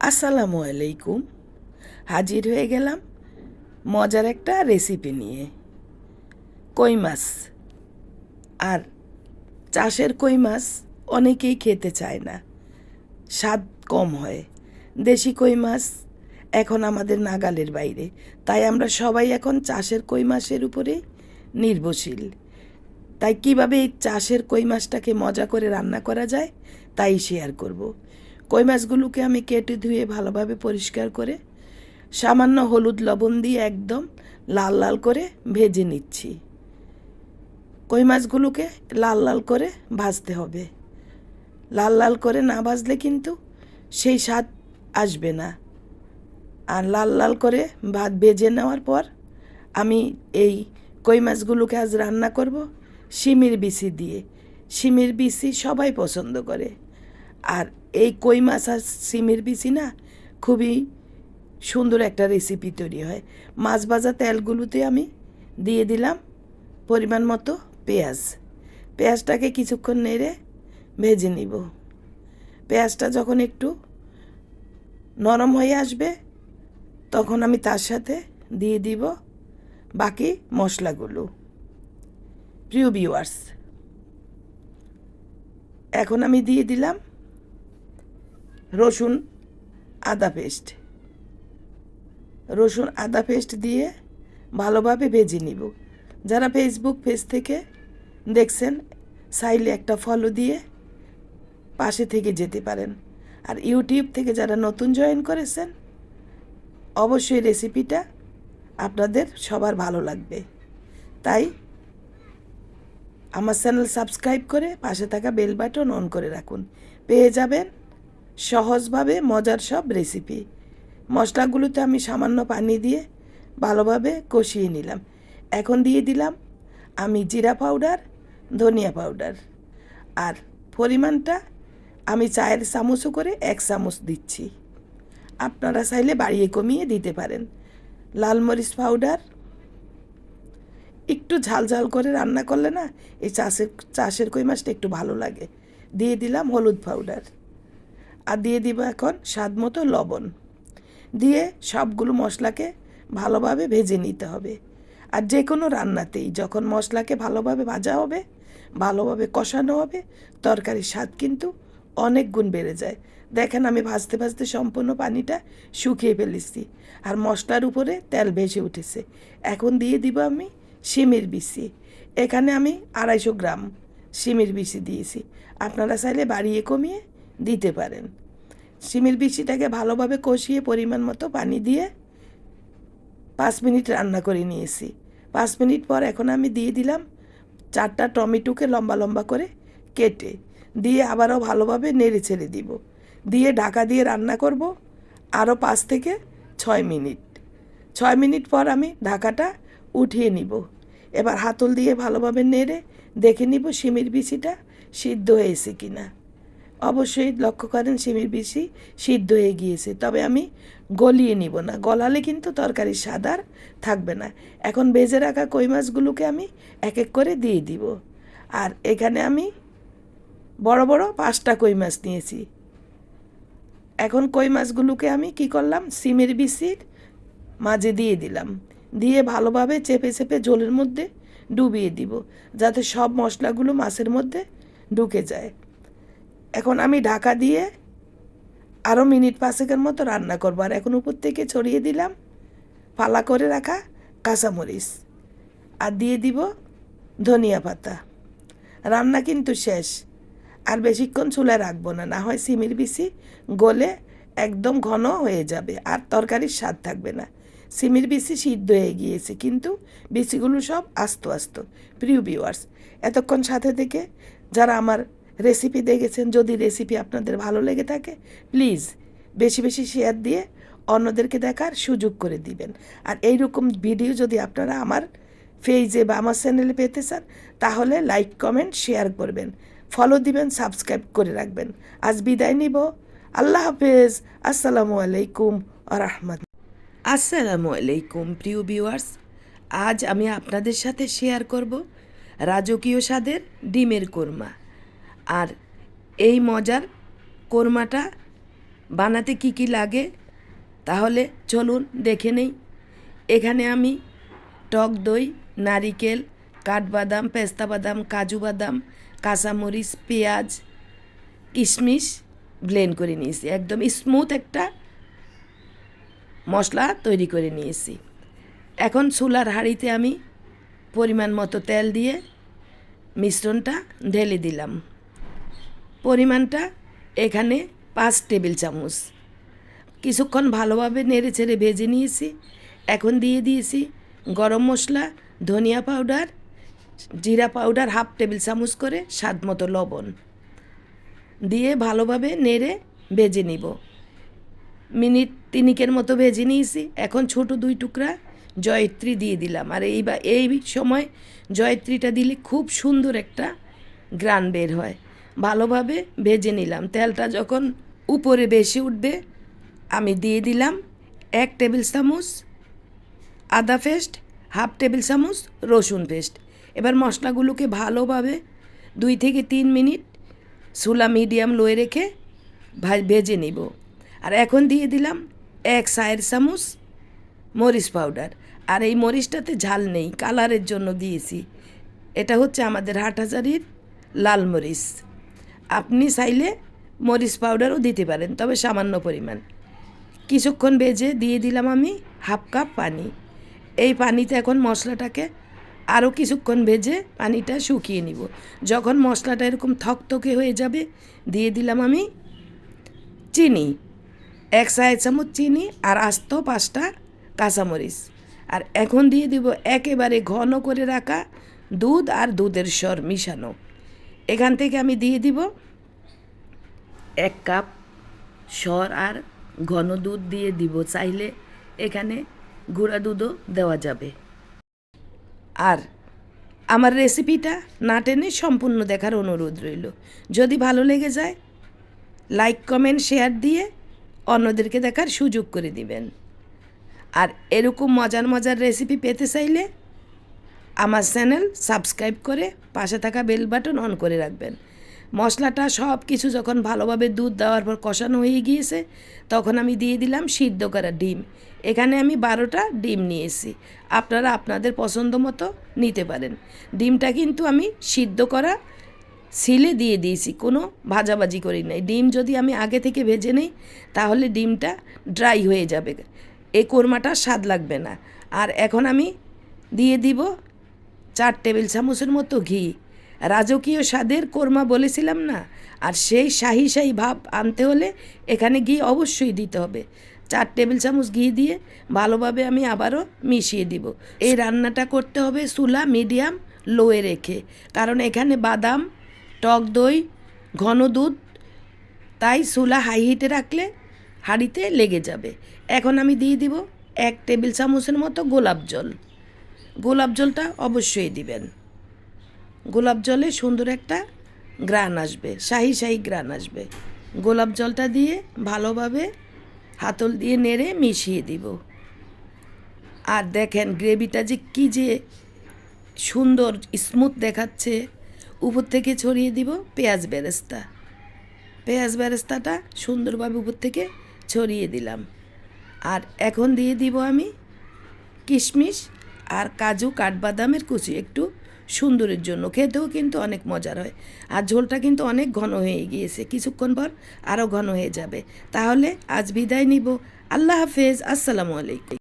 আসসালামু আলাইকুম। হাজির হয়ে গেলাম মজার একটা রেসিপি নিয়ে। কই মাছ? আর চাষের কই মাছ অনেকেই খেতে চায় না। স্বাদ কম হয়। দেশি কই মাছ এখন আমাদের নাগালের বাইরে। তাই আমরা সবাই এখন চাষের কই মাছের উপরে নির্ভরশীল। তাই কীভাবে এই চাষের কই মাছটাকে মজা করে রান্না করা যায়, তাই শেয়ার করব। কই মাছগুলোকে আমি কেটে ধুয়ে ভালোভাবে পরিষ্কার করে সামান্য হলুদ লবণ দিয়ে একদম লাল লাল করে ভেজে নিচ্ছি। কই মাছগুলোকে লাল লাল করে ভাজতে হবে। লাল লাল করে না ভাজলে কিন্তু সেই স্বাদ আসবে না। আর লাল লাল করে ভাত ভেজে নেওয়ার পর আমি এই কই মাছগুলোকে আজ রান্না করব শিমির বিচি দিয়ে। শিমির বিচি সবাই পছন্দ করে। আর এই কই মাছ আর শিমির বিচি না? খুবই সুন্দর একটা রেসিপি তৈরি হয়। মাছ ভাজা তেলগুলোতে আমি দিয়ে দিলাম পরিমাণ মতো পেঁয়াজ। পেঁয়াজটাকে কিছুক্ষণ নেড়ে ভেজে নিব। পেঁয়াজটা যখন একটু নরম হয়ে আসবে, তখন আমি তার সাথে দিয়ে দিব বাকি মশলাগুলো। প্রিয় ভিউয়ার্স এখন আমি দিয়ে দিলাম রসুন আদা পেস্ট। রসুন আদা পেস্ট দিয়ে ভালোভাবে ভেজে নিব। যারা ফেসবুক পেজ থেকে দেখছেন সাইলে একটা ফলো দিয়ে পাশে থেকে যেতে পারেন। আর ইউটিউব থেকে যারা নতুন জয়েন করেছেন, অবশ্যই রেসিপিটা আপনাদের সবার ভালো লাগবে। তাই আমার চ্যানেল সাবস্ক্রাইব করে পাশে থাকা বেল বাটন অন করে রাখুন। পেয়ে যাবেন সহজভাবে মজার সব রেসিপি মশলাগুলোতে আমি সামান্য পানি দিয়ে ভালোভাবে কষিয়ে নিলাম। এখন দিয়ে দিলাম আমি জিরা পাউডার ধনিয়া পাউডার আর পরিমাণটা আমি চায়ের চামচও করে এক চামচ দিচ্ছি। আপনারা চাইলে বাড়িয়ে কমিয়ে দিতে পারেন। লাল মরিচ পাউডার একটু ঝাল ঝাল করে রান্না করলে না এই চাষের চাষের কই মাছটা একটু ভালো লাগে। দিয়ে দিলাম হলুদ পাউডার আর দিয়ে দিব এখন স্বাদ মতো লবণ। দিয়ে সবগুলো মশলাকে ভালোভাবে ভেজে নিতে হবে। আর যে কোনো রান্নাতেই যখন মশলাকে ভালোভাবে ভাজা হবে, ভালোভাবে কষানো হবে, তরকারির স্বাদ কিন্তু অনেক গুণ বেড়ে যায়। দেখেন আমি ভাজতে ভাজতে সম্পূর্ণ পানিটা শুকিয়ে ফেলেছি আর মশলার উপরে তেল ভেসে উঠেছে। এখন দিয়ে দিব আমি শিমের বিচি। এখানে আমি আড়াইশো গ্রাম শিমের বিচি দিয়েছি। আপনারা চাইলে বাড়িয়ে কমিয়ে দিতে পারেন। শিমের বিচিটাকে ভালোভাবে কষিয়ে পরিমাণ মতো পানি দিয়ে পাঁচ মিনিট রান্না করে নিয়েছি। পাঁচ মিনিট পর এখন আমি দিয়ে দিলাম চারটা টমেটোকে লম্বা লম্বা করে কেটে, দিয়ে আবারও ভালোভাবে নেড়ে ছেড়ে দিব। দিয়ে ঢাকা দিয়ে রান্না করব আরও পাঁচ থেকে ছয় মিনিট। ছয় মিনিট পর আমি ঢাকাটা উঠিয়ে নিব। এবার হাতল দিয়ে ভালোভাবে নেড়ে দেখে নিব সিমির বিচিটা সিদ্ধ হয়েছে কি না অবশ্যই লক্ষ্য করেন সিমির বিচি সিদ্ধ হয়ে গিয়েছে। তবে আমি গলিয়ে নিব না। গলালে কিন্তু তরকারির সাদার থাকবে না। এখন ভেজে রাখা কই মাছগুলোকে আমি এক এক করে দিয়ে দিব। আর এখানে আমি বড় বড় পাঁচটা কই মাছ নিয়েছি। এখন কই মাছগুলোকে আমি কি করলাম? সিমের বিচির মাঝে দিয়ে দিলাম। দিয়ে ভালোভাবে চেপে চেপে ঝোলের মধ্যে ডুবিয়ে দিব, যাতে সব মশলাগুলো মাছের মধ্যে ঢুকে যায়। এখন আমি ঢাকা দিয়ে আরও মিনিট পাঁচেকের মতো রান্না করব। আর এখন উপর থেকে ছড়িয়ে দিলাম পালা করে রাখা কাঁচামরিচ। আর দিয়ে দিব ধনিয়া পাতা। রান্না কিন্তু শেষ। আর বেশিক্ষণ চুলায় রাখব না না হয় সিমির বিচি গলে একদম ঘন হয়ে যাবে। আর তরকারির স্বাদ থাকবে না। সিমির বিচি সিদ্ধ হয়ে গিয়েছে, কিন্তু বিচিগুলো সব আস্ত আস্ত। প্রিয় ভিউয়ার্স এতক্ষণ সাথে থেকে যারা আমার রেসিপি দেখেছেন, যদি রেসিপি আপনাদের ভালো লেগে থাকে প্লিজ বেশি বেশি শেয়ার দিয়ে অন্যদেরকে দেখার সুযোগ করে দিবেন। আর এই রকম ভিডিও যদি আপনারা আমার পেজে বা আমার চ্যানেলে পেতে চান, তাহলে লাইক কমেন্ট শেয়ার করবেন। ফলো দিবেন সাবস্ক্রাইব করে রাখবেন। আজ বিদায় নিব। আল্লাহ হাফেজ। আসসালামু আলাইকুম আরহামত আসসালামু আলাইকুম, প্রিয় ভিউয়ার্স আজ আমি আপনাদের সাথে শেয়ার করব রাজকীয় স্বাদের ডিমের কোরমা। আর এই মজার কোরমাটা বানাতে কি কি লাগে তাহলে চলুন দেখে নেই। এখানে আমি টক দই, নারিকেল, কাঠবাদাম, পেস্তা বাদাম, কাজু বাদাম, কাঁচামরিচ, পেঁয়াজ, কিশমিশ ব্লেন্ড করে নিয়েছি। একদম স্মুথ একটা মশলা তৈরি করে নিয়েছি। এখন চুলার হাঁড়িতে আমি পরিমাণ মতো তেল দিয়ে মিশ্রণটা ঢেলে দিলাম। পরিমাণটা এখানে পাঁচ টেবিল চামচ। কিছুক্ষণ ভালোভাবে নেড়ে ছেড়ে ভেজে নিয়েছি। এখন দিয়ে দিয়েছি গরম মশলা, ধনিয়া পাউডার, জিরা পাউডার হাফ টেবিল চামচ করে স্বাদ মতো লবণ। দিয়ে ভালোভাবে নেড়ে ভেজে নিব। মিনিট তিনিকের মতো ভেজে নিয়েছি। এখন ছোট দুই টুকরা জয়ত্রী দিয়ে দিলাম। আর এই বা এই সময় জয়ত্রীটা দিলে খুব সুন্দর একটা গ্রান বের হয়। ভালোভাবে ভেজে নিলাম। তেলটা যখন উপরে বেশি উঠবে, আমি দিয়ে দিলাম এক টেবিল চামচ আদা পেস্ট, হাফ টেবিল চামচ রসুন পেস্ট। এবার মশলাগুলোকে ভালোভাবে দুই থেকে তিন মিনিট সুলা মিডিয়াম লোয়ে রেখে ভেজে নিব। আর এখন দিয়ে দিলাম এক চায়ের চামচ মরিচ পাউডার। আর এই মরিচটাতে ঝাল নেই, কালারের জন্য দিয়েছি। এটা হচ্ছে আমাদের হাটহাজারির লাল মরিচ। আপনি চাইলে মরিচ পাউডারও দিতে পারেন, তবে সামান্য পরিমাণ। কিছুক্ষণ ভেজে দিয়ে দিলাম আমি হাফ কাপ পানি। এই পানিতে এখন মশলাটাকে আরও কিছুক্ষণ ভেজে পানিটা শুকিয়ে নিব। যখন মশলাটা এরকম থকথকে হয়ে যাবে, দিয়ে দিলাম আমি চিনি। এক চায়ের চামচ চিনি আর আস্ত পাঁচটা কাঁচামরিচ। আর এখন দিয়ে দিব একেবারে ঘন করে রাখা দুধ আর দুধের স্বর মিশানো। এখান থেকে আমি দিয়ে দিব এক কাপ স্বর আর ঘন দুধ দিয়ে দিব। চাইলে এখানে গুঁড়া দুধও দেওয়া যাবে। আর আমার রেসিপিটা না টেনে সম্পূর্ণ দেখার অনুরোধ রইল। যদি ভালো লেগে যায় লাইক কমেন্ট শেয়ার দিয়ে অন্যদেরকে দেখার সুযোগ করে দিবেন। আর এরকম মজার মজার রেসিপি পেতে চাইলে আমার চ্যানেল সাবস্ক্রাইব করে পাশে থাকা বেল বাটন অন করে রাখবেন। মশলাটা সব কিছু যখন ভালোভাবে দুধ দেওয়ার পর কষানো হয়ে গিয়েছে, তখন আমি দিয়ে দিলাম সিদ্ধ করা ডিম। এখানে আমি বারোটা ডিম নিয়েছি। আপনারা আপনাদের পছন্দ মতো নিতে পারেন। ডিমটা কিন্তু আমি সিদ্ধ করা সিলে দিয়ে দিয়েছি, কোনো ভাজাভাজি করি নাই। ডিম যদি আমি আগে থেকে ভেজে নিই, তাহলে ডিমটা ড্রাই হয়ে যাবে। এই কোরমাটা স্বাদ লাগবে না। আর এখন আমি দিয়ে দিব চার টেবিল চামচের মতো ঘি। রাজকীয় স্বাদের কোরমা বলেছিলাম না? আর সেই শাহি শাহি ভাব আনতে হলে এখানে ঘি অবশ্যই দিতে হবে। চার টেবিল চামচ ঘি দিয়ে ভালোভাবে আমি আবারও মিশিয়ে দিব। এই রান্নাটা করতে হবে চুলা মিডিয়াম লোয়ে রেখে। কারণ এখানে বাদাম, টক দই, ঘন দুধ, তাই চুলা হাই হিটে রাখলে হাঁড়িতে লেগে যাবে। এখন আমি দিয়ে দিব এক টেবিল চামচের মতো গোলাপ জল। গোলাপ জলটা অবশ্যই দিবেন। গোলাপ জলে সুন্দর একটা গ্রান আসবে, শাহি শাহি গ্রান আসবে। গোলাপ জলটা দিয়ে ভালোভাবে হাতল দিয়ে নেড়ে মিশিয়ে দিব। আর দেখেন গ্রেভিটা যে কী যে সুন্দর, স্মুথ দেখাচ্ছে। উপর থেকে ছড়িয়ে দিব পেঁয়াজ বেরেস্তা। পেঁয়াজ বেরেস্তাটা সুন্দরভাবে উপর থেকে ছড়িয়ে দিলাম। আর এখন দিয়ে দিব আমি কিশমিশ আর কাজু, কাঠবাদামের কুচি একটু সুন্দরের জন্য। খেতেও কিন্তু অনেক মজার হয়। আর ঝোলটা কিন্তু অনেক ঘন হয়ে গিয়েছে। কিছুক্ষণ পর আরও ঘন হয়ে যাবে। তাহলে আজ বিদায় নিব। আল্লাহ হাফেজ। আসসালামু আলাইকুম।